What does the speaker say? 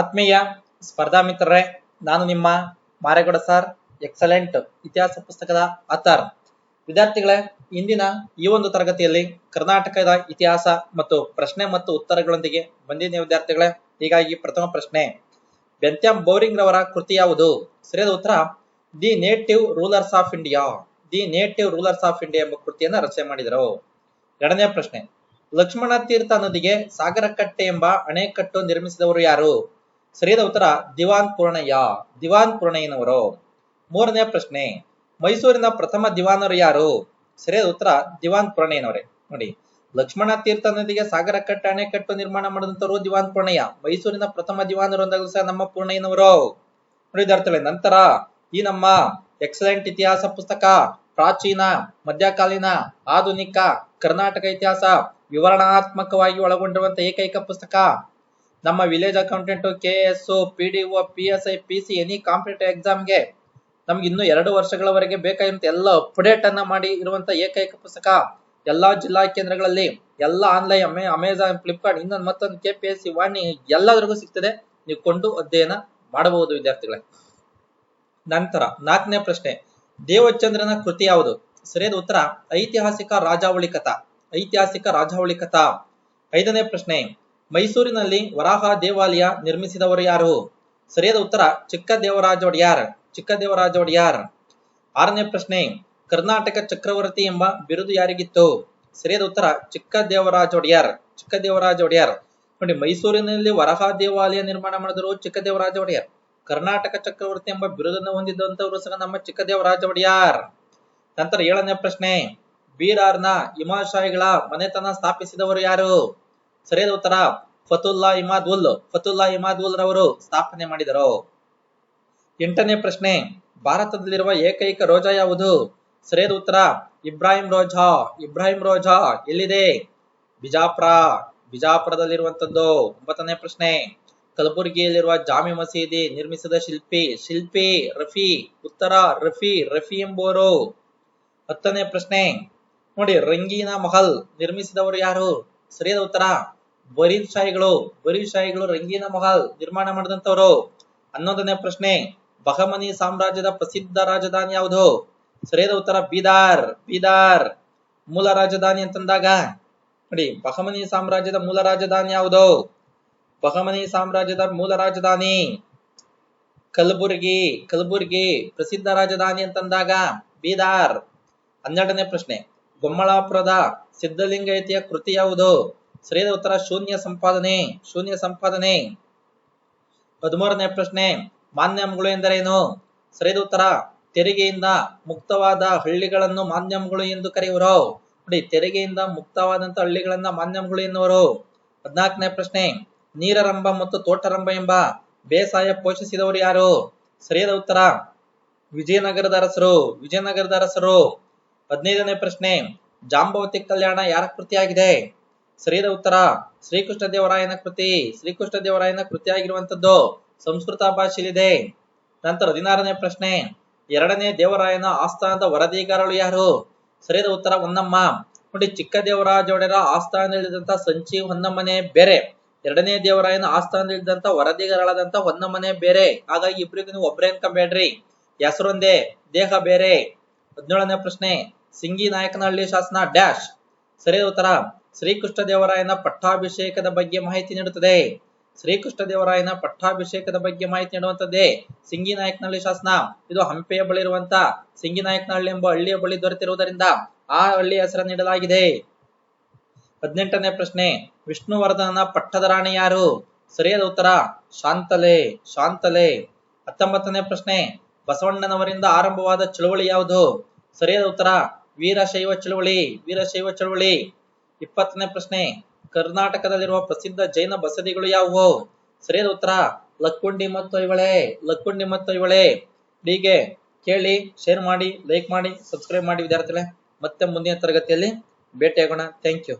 ಆತ್ಮೀಯ ಸ್ಪರ್ಧಾ ಮಿತ್ರರೇ, ನಾನು ನಿಮ್ಮ ಮಾರೇಗೌಡ ಸರ್ ಎಕ್ಸಲೆಂಟ್ ಇತಿಹಾಸ ಪುಸ್ತಕದ ಆತರ್ ವಿದ್ಯಾರ್ಥಿಗಳೇ, ಇಂದಿನ ಈ ಒಂದು ತರಗತಿಯಲ್ಲಿ ಕರ್ನಾಟಕದ ಇತಿಹಾಸ ಮತ್ತು ಪ್ರಶ್ನೆ ಮತ್ತು ಉತ್ತರಗಳೊಂದಿಗೆ ಬಂದಿದ್ದ ವಿದ್ಯಾರ್ಥಿಗಳೇ. ಹೀಗಾಗಿ ಪ್ರಥಮ ಪ್ರಶ್ನೆ ಬೆಂತ್ಯಂ ಬೋರಿಂಗ್ ರವರ ಕೃತಿ ಯಾವುದು? ಸರಿಯಾದ ಉತ್ತರ, the native rulers of India. The native rulers of India ಎಂಬ ಕೃತಿಯನ್ನು ರಚನೆ ಮಾಡಿದರು. ಎರಡನೇ ಪ್ರಶ್ನೆ, ಲಕ್ಷ್ಮಣ ತೀರ್ಥ ನದಿಗೆ ಸಾಗರಕಟ್ಟೆ ಎಂಬ ಅಣೆಕಟ್ಟು ನಿರ್ಮಿಸಿದವರು ಯಾರು? ಸರಿಯಾದ ಉತ್ತರ, ದಿವಾನ್ ಪೂರ್ಣಯ್ಯ. ದಿವಾನ್ ಪೂರ್ಣಯ್ಯನವರು. ಮೂರನೇ ಪ್ರಶ್ನೆ, ಮೈಸೂರಿನ ಪ್ರಥಮ ದಿವಾನರು ಯಾರು? ಸರಿಯಾದ ಉತ್ತರ, ದಿವಾನ್ ಪೂರ್ಣಯ್ಯನವರೇ. ನೋಡಿ, ಲಕ್ಷ್ಮಣ ತೀರ್ಥ ನದಿಗೆ ಸಾಗರಕಟ್ಟೆ ಅಣೆಕಟ್ಟು ನಿರ್ಮಾಣ ಮಾಡಿದಂತವರು ದಿವಾನ್ ಪೂರ್ಣಯ್ಯ. ಮೈಸೂರಿನ ಪ್ರಥಮ ದಿವಾನರು ಅಂದಾಗಲೂ ಸಹ ನಮ್ಮ ಪೂರ್ಣಯ್ಯನವರು. ನೋಡಿ ನಂತರ ಈ ನಮ್ಮ ಎಕ್ಸಲೆಂಟ್ ಇತಿಹಾಸ ಪುಸ್ತಕ, ಪ್ರಾಚೀನ, ಮಧ್ಯಕಾಲೀನ, ಆಧುನಿಕ, ಕರ್ನಾಟಕ ಇತಿಹಾಸ ವಿವರಣಾತ್ಮಕವಾಗಿ ಒಳಗೊಂಡಿರುವಂತಹ ಏಕೈಕ ಪುಸ್ತಕ ನಮ್ಮ village accountant K S P D O P S I P C any competitive ಎಕ್ಸಾಮ್ಗೆ ನಮ್ಗೆ ಇನ್ನು ಎರಡು ವರ್ಷಗಳವರೆಗೆ ಬೇಕಾಗಿರುವಂತ ಎಲ್ಲ ಅಪ್ಡೇಟ್ ಅನ್ನ ಮಾಡಿ ಇರುವಂತ ಏಕೈಕ ಪುಸ್ತಕ ಎಲ್ಲಾ ಜಿಲ್ಲಾ ಕೇಂದ್ರಗಳಲ್ಲಿ ಎಲ್ಲ ಆನ್ಲೈನ್ ಅಮೆಝಾನ್ ಫ್ಲಿಪ್ಕಾರ್ಟ್ ಇನ್ನೊಂದು ಮತ್ತೊಂದು K P S C Vani ಎಲ್ಲದರಿಗೂ ಸಿಗ್ತದೆ. ನೀವು ಕೊಂಡು ಅಧ್ಯಯನ ಮಾಡಬಹುದು, ವಿದ್ಯಾರ್ಥಿಗಳೇ. ನಂತರ ನಾಲ್ಕನೇ ಪ್ರಶ್ನೆ, ದೇವಚಂದ್ರನ ಕೃತಿ ಯಾವುದು? ಸರಿಯಾದ ಉತ್ತರ, ಐತಿಹಾಸಿಕ ರಾಜಾವಳಿ ಕಥಾ. ಐತಿಹಾಸಿಕ ರಾಜಾವಳಿ ಕಥಾ. ಐದನೇ ಪ್ರಶ್ನೆ ಮೈಸೂರಿನಲ್ಲಿ ವರಾಹ ದೇವಾಲಯ ನಿರ್ಮಿಸಿದವರು ಯಾರು? ಸರಿಯಾದ ಉತ್ತರ ಚಿಕ್ಕ ದೇವರಾಜ ಒಡೆಯಾರ್ ಚಿಕ್ಕ ದೇವರಾಜ ಒಡೆಯಾರ್ ಆರನೇ ಪ್ರಶ್ನೆ, ಕರ್ನಾಟಕ ಚಕ್ರವರ್ತಿ ಎಂಬ ಬಿರುದು ಯಾರಿಗಿತ್ತು? ಸರಿಯಾದ ಉತ್ತರ ಚಿಕ್ಕ ದೇವರಾಜ ಒಡೆಯಾರ್ ಚಿಕ್ಕ ದೇವರಾಜ ಒಡೆಯಾರ್ ನೋಡಿ, ಮೈಸೂರಿನಲ್ಲಿ ವರಹ ದೇವಾಲಯ ನಿರ್ಮಾಣ ಮಾಡಿದರು ಚಿಕ್ಕ ದೇವರಾಜ ಒಡೆಯಾರ್ ಕರ್ನಾಟಕ ಚಕ್ರವರ್ತಿ ಎಂಬ ಬಿರುದನ್ನು ಹೊಂದಿದ್ದಂತವರು ಸಹ ನಮ್ಮ ಚಿಕ್ಕ ದೇವರಾಜ ಒಡೆಯಾರ್ ನಂತರ ಏಳನೇ ಪ್ರಶ್ನೆ, ಬೀರಾರ್ನ ಹಿಮಾಶಾಹಿಗಳ ಮನೆತನ ಸ್ಥಾಪಿಸಿದವರು ಯಾರು? ಸರಿಯಾದ ಉತ್ತರ, ಫತುಲ್ಲಾ ಇಮಾದ್ ಉಲ್. ಫತುಲ್ಲಾ ಇಮಾದ್ ಉಲ್ ರವರು ಸ್ಥಾಪನೆ ಮಾಡಿದರು. ಎಂಟನೇ ಪ್ರಶ್ನೆ, ಭಾರತದಲ್ಲಿರುವ ಏಕೈಕ ರೋಜಾ ಯಾವುದು? ಸರಿಯಾದ ಉತ್ತರ, ಇಬ್ರಾಹಿಂ ರೋಜಾ. ಇಬ್ರಾಹಿಂ ರೋಜಾ ಎಲ್ಲಿದೆ? ಬಿಜಾಪುರ. ಬಿಜಾಪುರದಲ್ಲಿರುವಂತದ್ದು ಒಂಬತ್ತನೇ ಪ್ರಶ್ನೆ, ಕಲಬುರಗಿಯಲ್ಲಿರುವ ಜಾಮಿ ಮಸೀದಿ ನಿರ್ಮಿಸಿದ ಶಿಲ್ಪಿ ಶಿಲ್ಪಿ ರಫಿ, ಉತ್ತರ ರಫಿ ರಫಿ ಎಂಬುವರು. ಹತ್ತನೇ ಪ್ರಶ್ನೆ, ನೋಡಿ, ರಂಗೀನ ಮಹಲ್ ನಿರ್ಮಿಸಿದವರು ಯಾರು? ಸರಿಯಾದ ಉತ್ತರ ಬರೀದ್ ಶಾಹಿಗಳು ಬರೀದ್ ಶಾಹಿಗಳು ರಂಗೀನ ಮಹಲ್ ನಿರ್ಮಾಣ ಮಾಡಿದಂತವರು ಹನ್ನೊಂದನೇ ಪ್ರಶ್ನೆ, ಬಹಮನಿ ಸಾಮ್ರಾಜ್ಯದ ಪ್ರಸಿದ್ಧ ರಾಜಧಾನಿ ಯಾವುದು? ಸರಿಯಾದ ಉತ್ತರ, ಬೀದಾರ್ ಬೀದಾರ್. ಮೂಲ ರಾಜಧಾನಿ ಅಂತಂದಾಗ, ನೋಡಿ, ಬಹಮನಿ ಸಾಮ್ರಾಜ್ಯದ ಮೂಲ ರಾಜಧಾನಿ ಯಾವುದು? ಬಹಮನಿ ಸಾಮ್ರಾಜ್ಯದ ಮೂಲ ರಾಜಧಾನಿ ಕಲಬುರಗಿ, ಕಲಬುರ್ಗಿ ಪ್ರಸಿದ್ಧ ರಾಜಧಾನಿ ಅಂತಂದಾಗ, ಬೀದಾರ್. ಹನ್ನೆರಡನೇ ಪ್ರಶ್ನೆ, ಬೊಮ್ಮಳಾಪುರದ ಸಿದ್ಧಲಿಂಗಯತಿಯ ಕೃತಿ ಯಾವುದು? ಸರಿಯಾದ ಉತ್ತರ, ಶೂನ್ಯ ಸಂಪಾದನೆ ಶೂನ್ಯ ಸಂಪಾದನೆ. ಹದಿಮೂರನೇ ಪ್ರಶ್ನೆ ಮಾನ್ಯಂಗಳು ಎಂದರೇನು? ಸರಿಯಾದ ಉತ್ತರ, ತೆರಿಗೆಯಿಂದ ಮುಕ್ತವಾದ ಹಳ್ಳಿಗಳನ್ನು ಮಾನ್ಯಂಗಳು ಎಂದು ಕರೆಯುವರು? ನೋಡಿ, ತೆರಿಗೆಯಿಂದ ಮುಕ್ತವಾದಂತ ಹಳ್ಳಿಗಳನ್ನ ಮಾನ್ಯಂಗಳು ಎನ್ನುವರು? ಹದಿನಾಲ್ಕನೇ ಪ್ರಶ್ನೆ, ನೀರರಂಭ ಮತ್ತು ತೋಟರಂಭ ಎಂಬ ಬೇಸಾಯ ಪೋಷಿಸಿದವರು ಯಾರು? ಸರಿಯಾದ ಉತ್ತರ, ವಿಜಯನಗರದ ಅರಸರು ವಿಜಯನಗರದ ಅರಸರು. ಹದಿನೈದನೇ ಪ್ರಶ್ನೆ, ಜಾಂಬವತಿ ಕಲ್ಯಾಣ ಯಾರ ಕೃತಿಯಾಗಿದೆ? ಸರಿಯಾದ ಉತ್ತರ. ಶ್ರೀಕೃಷ್ಣ ದೇವರಾಯನ ಕೃತಿ. ಶ್ರೀಕೃಷ್ಣ ದೇವರಾಯನ ಕೃತಿಯಾಗಿರುವಂತದ್ದು ಸಂಸ್ಕೃತ ಭಾಷೆಯಲ್ಲಿದೆ. ನಂತರ ಹದಿನಾರನೇ ಪ್ರಶ್ನೆ. ಎರಡನೇ ದೇವರಾಯನ ಆಸ್ಥಾನದ ವರದಿಗಾರರು ಯಾರು? ಸರಿಯಾದ ಉತ್ತರ ಹೊನ್ನಮ್ಮ. ನೋಡಿ, ಚಿಕ್ಕ ದೇವರಾಜ ಒಡೆಯರ ಆಸ್ಥಾನದಲ್ಲಿದ್ದಂತ ಸಂಚಿ ಹೊನ್ನಮ್ಮನೆ ಬೇರೆ. ಎರಡನೇ ದೇವರಾಯನ ಆಸ್ಥಾನದಲ್ಲಿದ್ದಂತ ವರದಿಗಾರಳಾದಂತ ಹೊನ್ನಮ್ಮನೆ ಬೇರೆ. ಹಾಗಾಗಿ ಇಬ್ಬರಿಗೂ ನೀವು ಒಬ್ಬರೇ ಅನ್ಕೊಂಬೇಡ್ರಿ ಹೆಸರೊಂದೇ, ದೇಹ ಬೇರೆ. ಹದಿನೇಳನೇ ಪ್ರಶ್ನೆ. ಸಿಂಗಿ ನಾಯಕನಹಳ್ಳಿ ಶಾಸನ ಡ್ಯಾಶ್. ಸರಿಯಾದ ಉತ್ತರ. ಶ್ರೀಕೃಷ್ಣ ದೇವರಾಯನ ಪಟ್ಟಾಭಿಷೇಕದ ಬಗ್ಗೆ ಮಾಹಿತಿ ನೀಡುತ್ತದೆ. ಶ್ರೀಕೃಷ್ಣ ದೇವರಾಯನ ಪಟ್ಟಾಭಿಷೇಕದ ಬಗ್ಗೆ ಮಾಹಿತಿ ನೀಡುವಂತದ್ದೇ ಸಿಂಗಿನಾಯಕನಹಳ್ಳಿ ಶಾಸನ. ಇದು ಹಂಪೆಯ ಬಳಿ ಇರುವಂತ ಸಿಂಗಿನಾಯಕನಹಳ್ಳಿ ಎಂಬ ಹಳ್ಳಿಯ ಬಳಿ ದೊರೆತಿರುವುದರಿಂದ ಆ ಹಳ್ಳಿಯ ಹೆಸರು ನೀಡಲಾಗಿದೆ. ಹದಿನೆಂಟನೇ ಪ್ರಶ್ನೆ, ವಿಷ್ಣುವರ್ಧನನ ಪಟ್ಟದ ರಾಣಿ ಯಾರು? ಸರಿಯಾದ ಉತ್ತರ, ಶಾಂತಲೆ ಶಾಂತಲೆ. ಹತ್ತೊಂಬತ್ತನೇ ಪ್ರಶ್ನೆ, ಬಸವಣ್ಣನವರಿಂದ ಆರಂಭವಾದ ಚಳುವಳಿ ಯಾವುದು? ಸರಿಯಾದ ಉತ್ತರ, ವೀರಶೈವ ಚಳುವಳಿ ವೀರಶೈವ ಚಳುವಳಿ. ಇಪ್ಪತ್ತನೇ ಪ್ರಶ್ನೆ, ಕರ್ನಾಟಕದಲ್ಲಿರುವ ಪ್ರಸಿದ್ಧ ಜೈನ ಬಸದಿಗಳು ಯಾವುವು? ಸರಿಯಾದ ಉತ್ತರ, ಲಕ್ಕುಂಡಿ ಮತ್ತು ಇವಳೆ ಲಕ್ಕುಂಡಿ ಮತ್ತು ಇವಳೆ ಹೀಗೆ ಕೇಳಿ ಶೇರ್ ಮಾಡಿ ಲೈಕ್ ಮಾಡಿ ಸಬ್ಸ್ಕ್ರೈಬ್ ಮಾಡಿ ವಿದ್ಯಾರ್ಥಿಗಳೇ. ಮತ್ತೆ ಮುಂದಿನ ತರಗತಿಯಲ್ಲಿ ಭೇಟಿಯಾಗೋಣ. Thank you